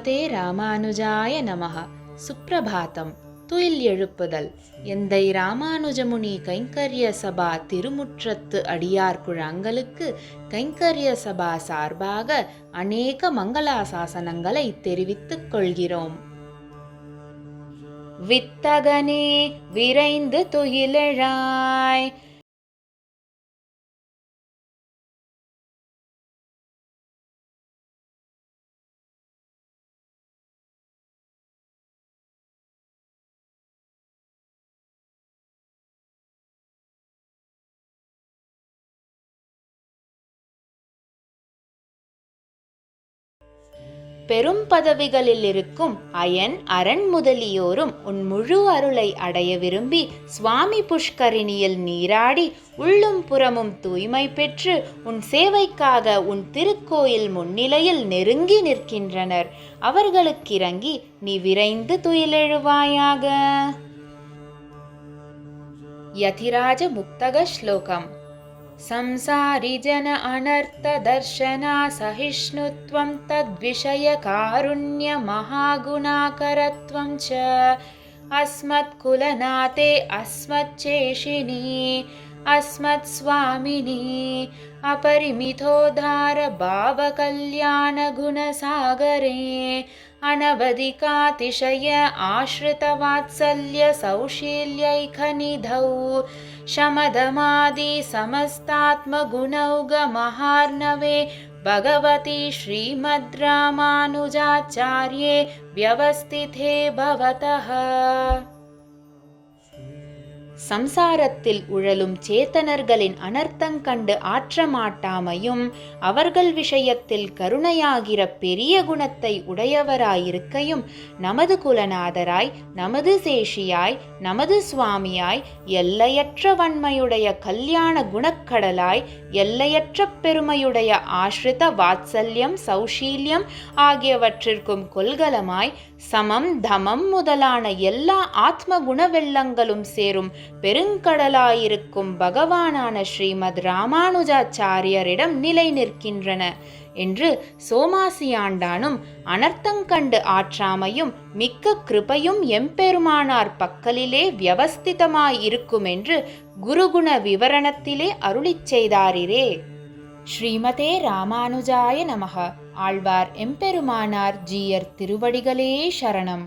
ஸ்ரீமதே ராமானுஜாய நமः சுப்பிரபாதம் துயில் எழுப்புதல். எந்தை ராமானுஜமுனி கைங்கரிய சபா திருமுற்றத்து அடியார் குழாங்களுக்கு கைங்கரிய சபா சார்பாக அநேக மங்களாசாசனங்களை தெரிவித்துக் கொள்கிறோம். வித்தகனே விரைந்து துயிலழாய். பெரும் பதவிகளில் இருக்கும் அயன் அரண் முதலியோரும் உன் முழு அருளை அடைய விரும்பி சுவாமி புஷ்கரிணியில் நீராடி உள்ளும் புறமும் தூய்மை பெற்று உன் சேவைக்காக உன் திருக்கோயில் முன்னிலையில் நெருங்கி நிற்கின்றனர். அவர்களுக்கிறங்கி நீ விரைந்து துயிலெழுவாயாக. யதிராஜ முக்தக ஸ்லோகம். संसारिजन अनर्थदर्शना सहिष्णुत्वं तद्विषयकारुण्यमहागुणाकरत्वं च। अस्मत्कुलनाथे अस्मच्चेशिनी अस्मत्स्वामिनी अपरिमितोद्धारभावकल्याणगुणसागरे अनवधिकातिशय आश्रितवात्सल्यसौशील्यैकनिधौ शमदमादिसमस्तात्मगुणौ गमहार्णवे। भगवति श्रीमद् रामानुजाचार्ये व्यवस्थिते भवतः। சம்சாரத்தில் உழலும் சேத்தனர்களின் அனர்த்தங்கண்டு ஆற்றமாட்டாமையும் அவர்கள் விஷயத்தில் கருணையாகிற பெரிய குணத்தை உடையவராயிருக்கையும் நமது குலநாதராய் நமது சேஷியாய் நமது சுவாமியாய் எல்லையற்ற வன்மையுடைய கல்யாண குணக்கடலாய் எல்லையற்ற பெருமையுடைய ஆசிரித வாத்சல்யம் சௌஷீல்யம் ஆகியவற்றிற்கும் கொள்கலமாய் சமம் தமம் முதலான எல்லா ஆத்ம குணவெள்ளங்களும் சேரும் பெருங்கடலாயிருக்கும் பகவானான ஸ்ரீமத் ராமானுஜாச்சாரியரிடம் நிலை நிற்கின்றன என்று சோமாசியாண்டானும் அனர்த்தங்கண்டு ஆற்றாமையும் மிக்க கிருபையும் எம்பெருமானார் பக்கலிலே வியவஸ்திதமாயிருக்குமென்று குருகுண விவரணத்திலே அருளிச் செய்தாரிரே. ஸ்ரீமதே ராமானுஜாய நமக. ஆழ்வார் எம்பெருமானார் ஜீயர் திருவடிகளே சரணம்.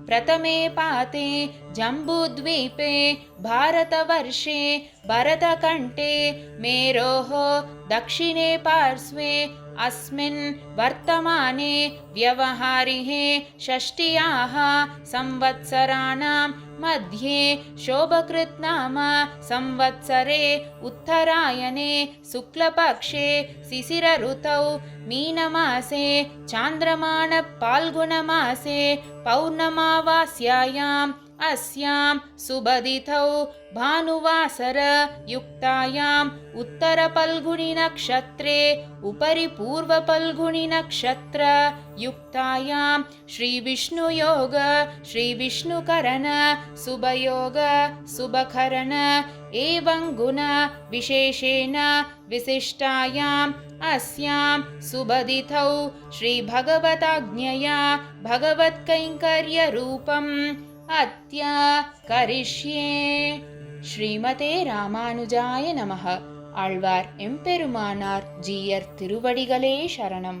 प्रथमे पाते जम्बुद्वीपे भारतवर्षे भरतकण्ठे मेरोः दक्षिणे पार्श्वे अस्मिन् वर्तमाने व्यवहारिहे षष्ट्याः संवत्सराणां मध्ये शोभकृत् नाम संवत्सरे उत्तरायणे शुक्लपक्षे शिशिरऋतौ मीनमासे चान्द्रमाणपाल्गुणमासे पौर्णमावास्यायाम् अस्यां सुबदितौ भानुवासरयुक्तायाम् उत्तरपल्गुणिनक्षत्रे उपरि पूर्वपल्गुणिनक्षत्रयुक्तायां श्रीविष्णुयोग श्रीविष्णुकरण शुभयोग शुभकरण एवं गुण विशेषेण विशिष्टायाम् अस्यां सुबदितौ श्रीभगवताज्ञया भगवत्कैङ्कर्यरूपम् अत्य करिष्ये ஸ்ரீமதே ராமானுஜாய நமக ஆழ்வார் எம்பெருமானார் ஜீயர் திருவடிகளே சரணம்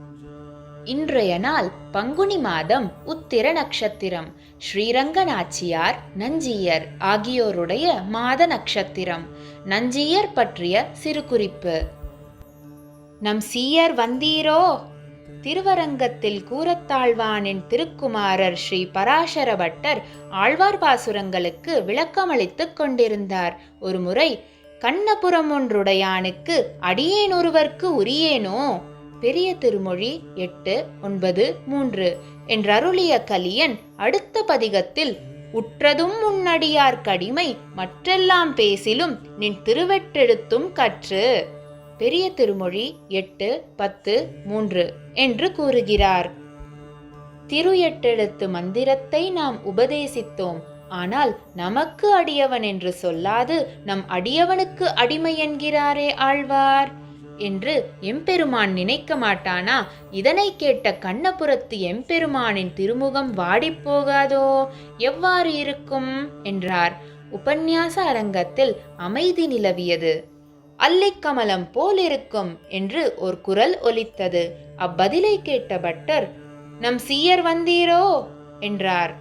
இன்றைய நாள் பங்குனி மாதம் உத்திர நட்சத்திரம். ஸ்ரீரங்க நாச்சியார் நஞ்சியர் ஆகியோருடைய மாத நட்சத்திரம். நஞ்சியர் பற்றிய சிறு குறிப்பு நம் சீயர் வந்தீரோ? திருவரங்கத்தில் கூரத்தாழ்வானின் திருக்குமாரர் ஸ்ரீ பராசர பட்டர் ஆழ்வார் பாசுரங்களுக்கு விளக்கமளித்துக் கொண்டிருந்தார். ஒருமுறை கண்ணபுரம் ஒன்றுடையானுக்கு அடியேன் ஒருவர்க்கு உரியேனோ? பெரிய திருமொழி எட்டு ஒன்பது மூன்று என்றருளிய கலியன் அடுத்த பதிகத்தில் உற்றதும் உன்னடியார் கடிமை மற்றெல்லாம் பேசிலும் நின் திருவெட்டெழுத்தும் கற்று பெரிய திருமொழி எட்டு பத்து மூன்று என்று கூறுகிறார். திரு எட்டெழுத்து மந்திரத்தை நாம் உபதேசித்தோம். ஆனால் நமக்கு அடியவன் என்று சொல்லாது நம் அடியவனுக்கு அடிமை என்கிறாரே ஆழ்வார். என்று எம்பெருமான் நினைக்க மாட்டானா? இதனை கேட்ட கண்ணபுரத்து எம்பெருமானின் திருமுகம் வாடிப்போகாதோ எவ்வாறு இருக்கும்? என்றார். உபன்யாச அரங்கத்தில் அமைதி நிலவியது. அல்லிக்கமலம் போலிருக்கும் என்று ஒரு குரல் ஒலித்தது. அப்பதிலை கேட்ட பட்டர் நம் சீயர் வந்தீரோ என்றார்.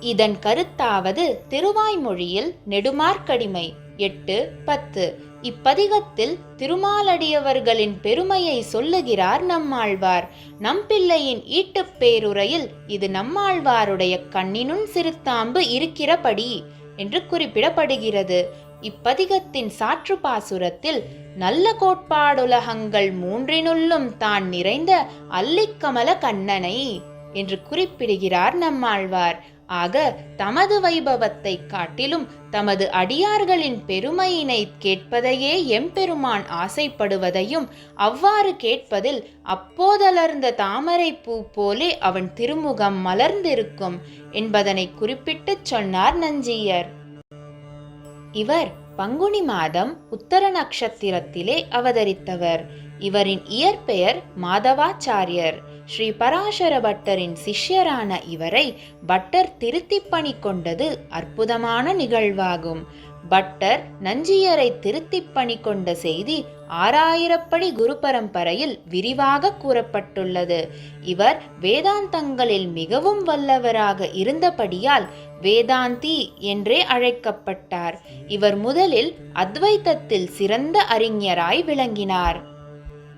இதன் கருத்தாவது திருவாய்மொழியில் நெடுமார்க்கடிமை எட்டு பத்து. இப்பதிகத்தில் திருமாலடியவர்களின் பெருமையை சொல்லுகிறார் நம்மாழ்வார். நம்பிள்ளையின் ஈட்டுப் பேருரையில் இது நம்மாழ்வாருடைய கண்ணினுன் சிறுத்தாம்பு இருக்கிறபடி என்று குறிப்பிடப்படுகிறது. இப்பதிகத்தின் சாற்று பாசுரத்தில் நல்ல கோட்பாடுலகங்கள் மூன்றினுள்ளும் தான் நிறைந்த அல்லிக்கமல கண்ணனை என்று குறிப்பிடுகிறார் நம்மாழ்வார். ஆக தமது வைபவத்தை காட்டிலும் தமது அடியார்களின் பெருமையினை கேட்பதையே எம்பெருமான் ஆசைப்படுவதையும் அவ்வாறு கேட்பதில் அப்போதலர்ந்த தாமரை பூ போலே அவன் திருமுகம் மலர்ந்திருக்கும் என்பதனை குறிப்பிட்டுச் சொன்னார் நஞ்சியர். இவர் பங்குனி மாதம் உத்தர நட்சத்திரத்திலே அவதரித்தவர். இவரின் இயற்பெயர் மாதவாச்சாரியர். ஸ்ரீ பராசர பட்டரின் சிஷ்யரான இவரை பட்டர் திருத்திப்பணி கொண்டது அற்புதமான நிகழ்வாகும். பட்டர் நஞ்சியரை திருத்திப்பணி கொண்ட செய்தி ஆறாயிரப்படி குரு பரம்பரையில் விரிவாக கூறப்பட்டுள்ளது. இவர் வேதாந்தங்களில் மிகவும் வல்லவராக இருந்தபடியால் வேதாந்தி என்றே அழைக்கப்பட்டார். இவர் முதலில் அத்வைத்தத்தில் சிறந்த அறிஞராய் விளங்கினார்.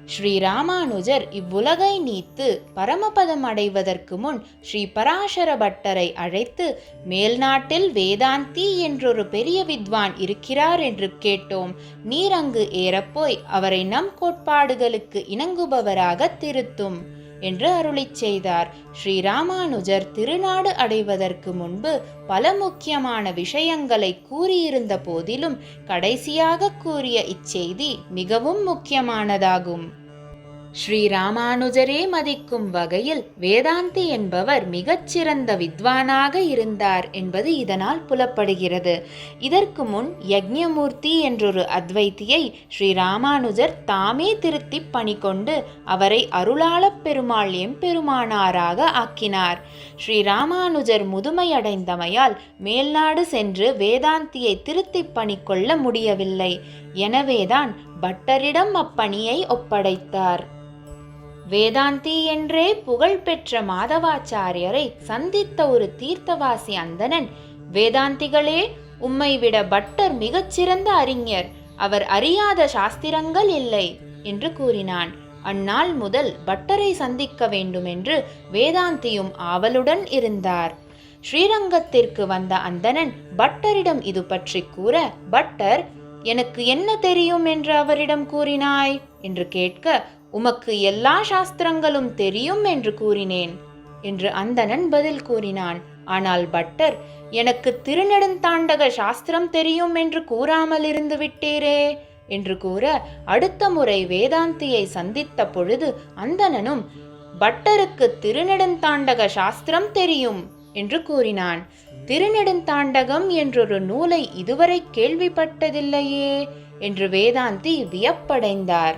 ஸ்ரீ ராமானுஜர் இவ்வுலகை நீத்து பரமபதம் அடைவதற்கு முன் ஸ்ரீ பராசர பட்டரை அழைத்து மேல்நாட்டில் வேதாந்தி என்றொரு பெரிய வித்வான் இருக்கிறார் என்று கேட்டோம். நீர் அங்கு ஏறப்போய் அவரை நம் கோட்பாடுகளுக்கு இணங்குபவராக திருத்தும். என்று அருளிச் செய்தார். ஸ்ரீ ராமானுஜர் திருநாடு அடைவதற்கு முன்பு பல முக்கியமான விஷயங்களை கூறியிருந்த போதிலும் கடைசியாக கூறிய இச்செய்தி மிகவும் முக்கியமானதாகும். ஸ்ரீ ராமானுஜரே மதிக்கும் வகையில் வேதாந்தி என்பவர் மிகச்சிறந்த வித்வானாக இருந்தார் என்பது இதனால் புலப்படுகிறது. இதற்கு முன் யக்ஞமூர்த்தி என்றொரு அத்வைத்தியை ஸ்ரீ ராமானுஜர் தாமே திருத்தி பணி கொண்டு அவரை அருளாளப் பெருமாள் எம்பெருமானாராக ஆக்கினார். ஸ்ரீ ராமானுஜர் முதுமையடைந்தமையால் மேல்நாடு சென்று வேதாந்தியை திருத்தி பணிக்கொள்ள முடியவில்லை. எனவேதான் பட்டரிடம் அப்பணியை ஒப்படைத்தார். வேதாந்தி என்றே புகழ்பெற்ற மாதவாச்சாரியரை சந்தித்த ஒரு தீர்த்தவாசி அந்தணன். வேதாந்திகளே உம்மை விட பட்டர் மிகச்சிறந்த அறிஞர். அவர் அறியாத சாஸ்திரங்கள் இல்லை என்று கூறினான். அந்நாள் முதல் பட்டரை சந்திக்க வேண்டுமென்று வேதாந்தியும் ஆவலுடன் இருந்தார். ஸ்ரீரங்கத்திற்கு வந்த அந்தணன் பட்டரிடம் இது பற்றி கூற பட்டர் எனக்கு என்ன தெரியும்? என்று அவரிடம் கூறினாய்? என்று கேட்க உமக்கு எல்லா சாஸ்திரங்களும் தெரியும் என்று கூறினேன் என்று அந்தணன் பதில் கூறினான். ஆனால் பட்டர் எனக்கு திருநெடுந்தாண்டக சாஸ்திரம் தெரியும் என்று கூறாமல் இருந்து விட்டீரே என்று கூற அடுத்த முறை வேதாந்தியை சந்தித்த பொழுது அந்தணனும் பட்டருக்கு திருநெடுந்தாண்டக சாஸ்திரம் தெரியும் என்று கூறினான். திருநெடுந்தாண்டகம் என்றொரு நூலை இதுவரை கேள்விப்பட்டதில்லையே என்று வேதாந்தி வியப்படைந்தார்.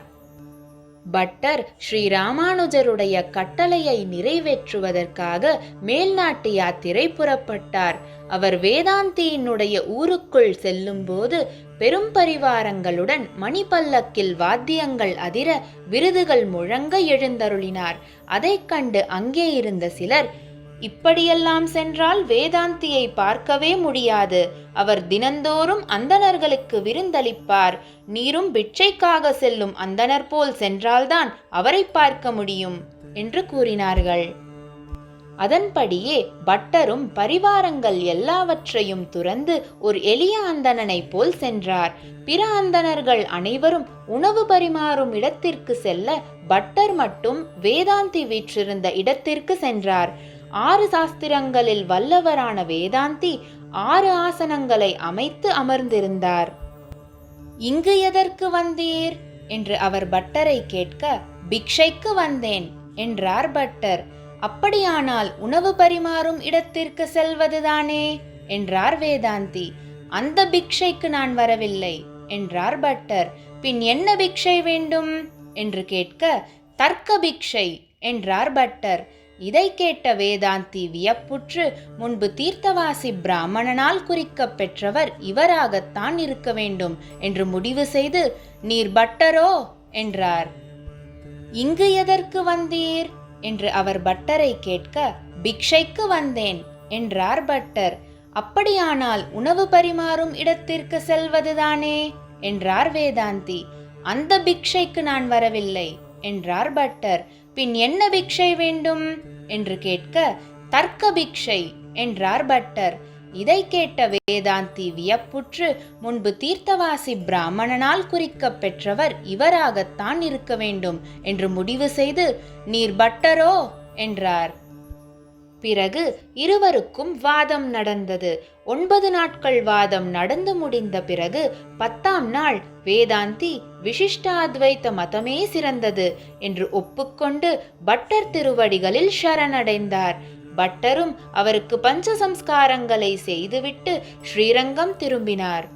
பட்டர் ஸ்ரீராமானுஜருடைய கட்டளையை நிறைவேற்றுவதற்காக மேல்நாட்டு யாத்திரை புறப்பட்டார். அவர் வேதாந்தியினுடைய ஊருக்குள் செல்லும்போது பெரும் பரிவாரங்களுடன் மணிப்பல்லக்கில் வாத்தியங்கள் அதிர விருதுகள் முழங்க எழுந்தருளினார். அதைக் கண்டு அங்கே இருந்த சிலர் இப்படியெல்லாம் சென்றால் வேதாந்தியை பார்க்கவே முடியாது. அவர் தினந்தோறும் அந்தணர்களுக்கு விருந்தளிப்பார். நீரும் பிட்சைக்காக செல்லும் அந்தனர் போல் சென்றால்தான் அவரை பார்க்க முடியும் என்று கூறினார்கள். அதன்படியே பட்டரும் பரிவாரங்கள் எல்லாவற்றையும் துறந்து ஒரு எளிய அந்தணனை போல் சென்றார். பிற அந்தணர்கள் அனைவரும் உணவு பரிமாறும் இடத்திற்கு செல்ல பட்டர் மட்டும் வேதாந்தி வீற்றிருந்த இடத்திற்கு சென்றார். ஆறு சாஸ்திரங்களில் வல்லவரான வேதாந்தி ஆறு ஆசனங்களை அமைத்து அமர்ந்திருந்தார். இங்கு எதற்கு வந்தீர்? என்று அவர் பட்டரை கேட்க பிக்ஷைக்கு வந்தேன் என்றார் பட்டர். அப்படியானால் உணவு பரிமாறும் இடத்திற்கு செல்வதுதானே? என்றார் வேதாந்தி. அந்த பிக்ஷைக்கு நான் வரவில்லை என்றார் பட்டர். பின் என்ன பிக்ஷை வேண்டும்? என்று கேட்க தர்க்க பிக்ஷை என்றார் பட்டர். இதை கேட்ட வேதாந்தி வியப்புற்று முன்பு தீர்த்தவாசி பிராமணனால் குறிக்கப் பெற்றவர் இவராகத்தான் இருக்க வேண்டும் என்று முடிவு செய்து நீர் பட்டரோ என்றார். இங்கு எதற்கு வந்தீர் என்று அவர் பட்டரை கேட்க பிக்ஷைக்கு வந்தேன் என்றார் பட்டர். அப்படியானால் உணவு பரிமாறும் இடத்திற்கு செல்வதுதானே என்றார் வேதாந்தி. அந்த பிக்ஷைக்கு நான் வரவில்லை என்றார் பட்டர். பின் என்ன பிக்ஷை வேண்டும்? என்று கேட்க தர்க்க பிக்ஷை என்றார் பட்டர். இதை கேட்ட வேதாந்தி வியப்புற்று முன்பு தீர்த்தவாசி பிராமணனால் குறிக்கப் பெற்றவர் இவராகத்தான் இருக்க வேண்டும் என்று முடிவு செய்து நீர் பட்டரோ? என்றார். பிறகு இருவருக்கும் வாதம் நடந்தது. ஒன்பது நாட்கள் வாதம் நடந்து முடிந்த பிறகு பத்தாம் நாள் வேதாந்தி விசிஷ்டாத்வைத்த மதமே சிறந்தது என்று ஒப்புக்கொண்டு பட்டர் திருவடிகளில் சரணடைந்தார். பட்டரும் அவருக்கு பஞ்ச சம்ஸ்காரங்களை செய்துவிட்டு ஸ்ரீரங்கம் திரும்பினார்.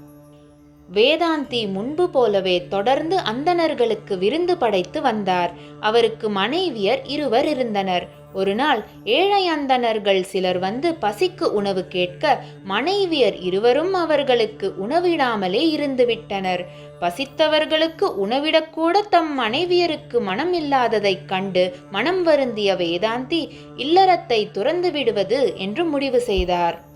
வேதாந்தி முன்பு போலவே தொடர்ந்து அந்தணர்களுக்கு விருந்து படைத்து வந்தார். அவருக்கு மனைவியர் இருவர் இருந்தனர். ஒரு நாள் ஏழை அந்தணர்கள் சிலர் வந்து பசிக்கு உணவு கேட்க மனைவியர் இருவரும் அவர்களுக்கு உணவிடாமலே இருந்துவிட்டனர். பசித்தவர்களுக்கு உணவிடக்கூட தம் மனைவியருக்கு மனம் இல்லாததைக் கண்டு மனம் வருந்திய வேதாந்தி இல்லறத்தை துறந்து விடுவது என்று முடிவு செய்தார்.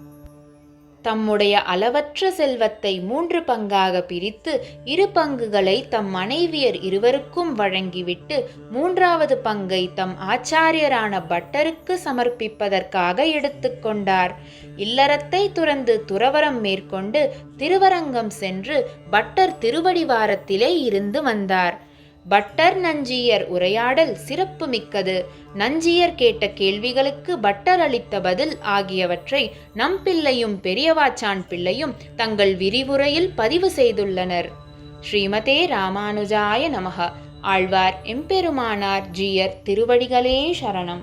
தம்முடைய அளவற்ற செல்வத்தை மூன்று பங்காக பிரித்து இரு பங்குகளை தம் மனைவியர் இருவருக்கும் வழங்கிவிட்டு மூன்றாவது பங்கை தம் ஆச்சாரியரான பட்டருக்கு சமர்ப்பிப்பதற்காக எடுத்துக்கொண்டார் இல்லறத்தை துறந்து துறவரம் மேற்கொண்டு திருவரங்கம் சென்று பட்டர் திருவடிவாரத்திலே இருந்து வந்தார். பட்டர் நஞ்சியர் உரையாடல் சிறப்பு மிக்கது நஞ்சியர் கேட்ட கேள்விகளுக்கு பட்டர் அளித்த பதில் ஆகியவற்றை நம் பிள்ளையும் பெரியவாச்சான் பிள்ளையும் தங்கள் விரிவுரையில் பதிவு செய்துள்ளனர். ஸ்ரீமதே ராமானுஜாய நமக. ஆழ்வார் எம்பெருமானார் ஜீயர் திருவடிகளே சரணம்.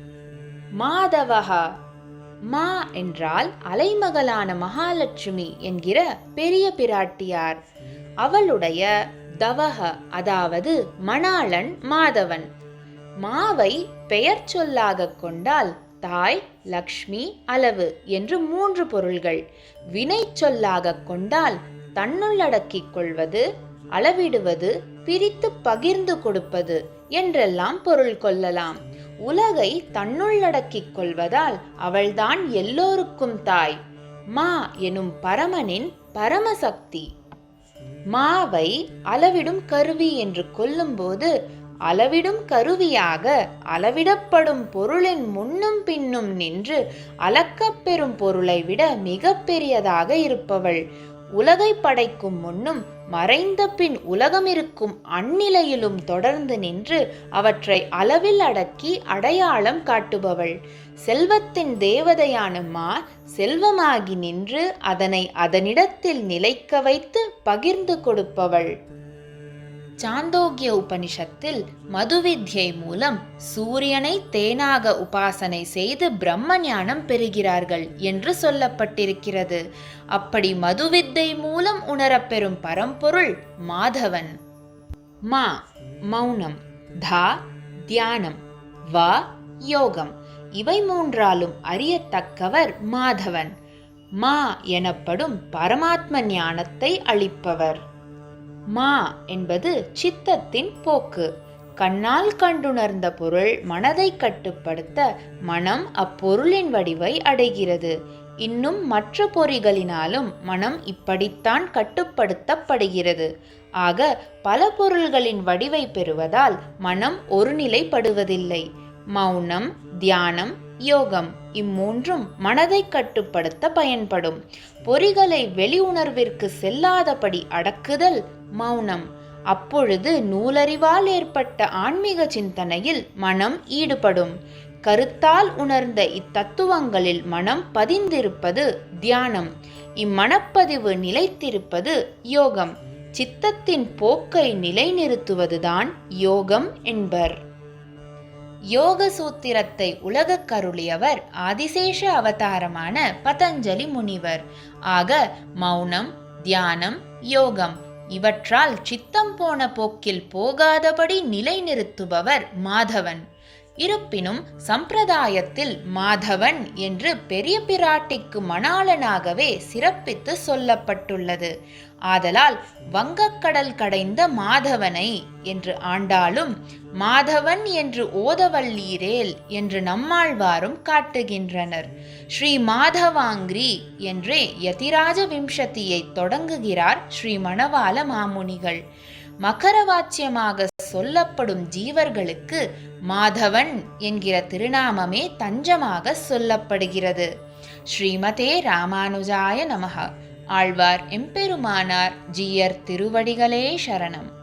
மாதவகா மா என்றால் அலைமகளான மகாலட்சுமி என்கிற பெரிய பிராட்டியார். அவளுடைய தவக அதாவது மணாளன் மாதவன். மாவை பெயர் சொல்லாக கொண்டால் தாய் லக்ஷ்மி அளவு என்று மூன்று பொருள்கள். வினை சொல்லாக கொண்டால் தன்னுள்ளடக்கிக் கொள்வது அளவிடுவது பிரித்து பகிர்ந்து கொடுப்பது என்றெல்லாம் பொருள் கொள்ளலாம். உலகை தன்னுள்ளடக்கிக் கொள்வதால் அவள்தான் எல்லோருக்கும் தாய். மா எனும் பரமனின் பரமசக்தி. மாவை அளவிடும் கருவி என்று கொல்லும்போது அளவிடும் கருவியாக அளவிடப்படும் பொருளின் முன்னும் பின்னும் நின்று அளக்கப்பெறும் பொருளை விட மிக பெரியதாக இருப்பவள். உலகை படைக்கும் முன்னும் மறைந்த பின் உலகமிருக்கும் அந்நிலையிலும் தொடர்ந்து நின்று அவற்றை அளவில் அடக்கி அடையாளம் காட்டுபவள். செல்வத்தின் தேவதையான மா செல்வமாகி நின்று அதனை அதனிடத்தில் நிலைக்க வைத்து பகிர்ந்து கொடுப்பவள். சாந்தோக்கிய உபனிஷத்தில் மதுவித்யை மூலம் சூரியனை தேனாக உபாசனை செய்து பிரம்ம ஞானம் பெறுகிறார்கள் என்று சொல்லப்பட்டிருக்கிறது. அப்படி மதுவித்தை மூலம் உணரப்பெறும் பரம்பொருள் மாதவன். மா மௌனம். தா தியானம். வா யோகம். இவை மூன்றாலும் அறியத்தக்கவர் மாதவன். மா எனப்படும் பரமாத்ம ஞானத்தை அளிப்பவர். மா என்பது சித்தத்தின் போக்கு. கண்ணால் கண்டுணர்ந்த பொருள் மனதை கட்டுப்படுத்த மனம் அப்பொருளின் வடிவை அடைகிறது. இன்னும் மற்ற பொறிகளினாலும் மனம் இப்படித்தான் கட்டுப்படுத்தப்படுகிறது. ஆக பல பொருள்களின் வடிவை பெறுவதால் மனம் ஒருநிலைப்படுவதில்லை மௌனம் தியானம் யோகம் இம்மூன்றும் மனதை கட்டுப்படுத்த பயன்படும். பொறிகளை வெளி உணர்விற்கு செல்லாதபடி அடக்குதல் மௌனம். அப்பொழுது நூலறிவால் ஏற்பட்ட ஆன்மீக சிந்தனையில் மனம் ஈடுபடும். கருத்தால் உணர்ந்த இத்தத்துவங்களில் மனம் பதிந்திருப்பது தியானம். இம்மனப்பதிவு நிலைத்திருப்பது யோகம். சித்தத்தின் போக்கை நிலைநிறுத்துவதுதான் யோகம் என்பர். யோக சூத்திரத்தை உலகக் கருளியவர் ஆதிசேஷ அவதாரமான பதஞ்சலி முனிவர். ஆக மௌனம் தியானம் யோகம் இவற்றால் சித்தம் போன போக்கில் போகாதபடி நிலைநிறுத்துபவர் மாதவன். இருப்பினும் சம்பிரதாயத்தில் மாதவன் என்று பெரிய பிராட்டிக்கு மணாளனாகவே சிறப்பித்து சொல்லப்பட்டுள்ளது. ஆதலால் வங்கக்கடல் கடைந்த மாதவனை என்று ஆண்டாலும் மாதவன் என்று ஓதவல்லீரேல் என்று நம்மாழ்வாரும் காட்டுகின்றனர். ஸ்ரீ மாதவாங்கிரி என்றே யதிராஜ விம்சத்தியை தொடங்குகிறார் ஸ்ரீ மணவால மாமுனிகள். மகரவாச்சியமாக சொல்லப்படும் ஜீவர்களுக்கு மாதவன் என்கிற திருநாமமே தஞ்சமாக சொல்லப்படுகிறது. ஸ்ரீமதே ராமானுஜாய நமக. ஆழ்வார் எம்பெருமானார் ஜீயர் திருவடிகளே சரணம்.